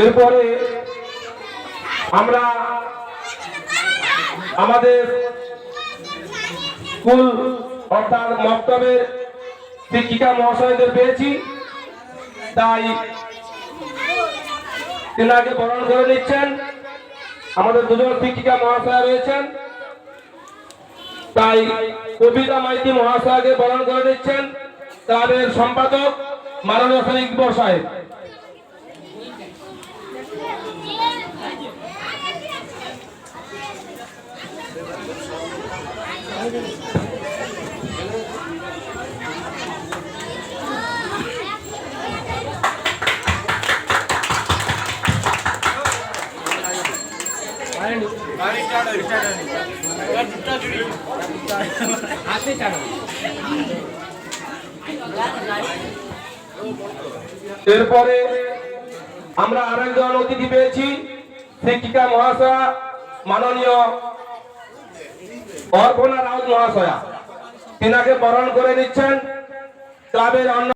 এরপরে আমরা আমাদের স্কুল, অর্থাৎ মক্তবের শিক্ষিকা মহাশয়দের পেয়েছি। তাই তিনাকে বরণ করে নিচ্ছেন। আমাদের দুজন শিক্ষিকা মহাশয় রয়েছেন। তাই কবিতা মাইতি মহাশয়কে বরণ করে নিচ্ছেন। তাদের সম্পাদক মাননীয় শরীফ সাহেব। এরপরে আমরা আরেকজন অতিথি পেয়েছি শিক্ষিকা মহাশয়া মাননীয় অর্পণা রাউত মহাশয়া। তিনাকে বরণ করে নিচ্ছেন। ক্লাবের অন্য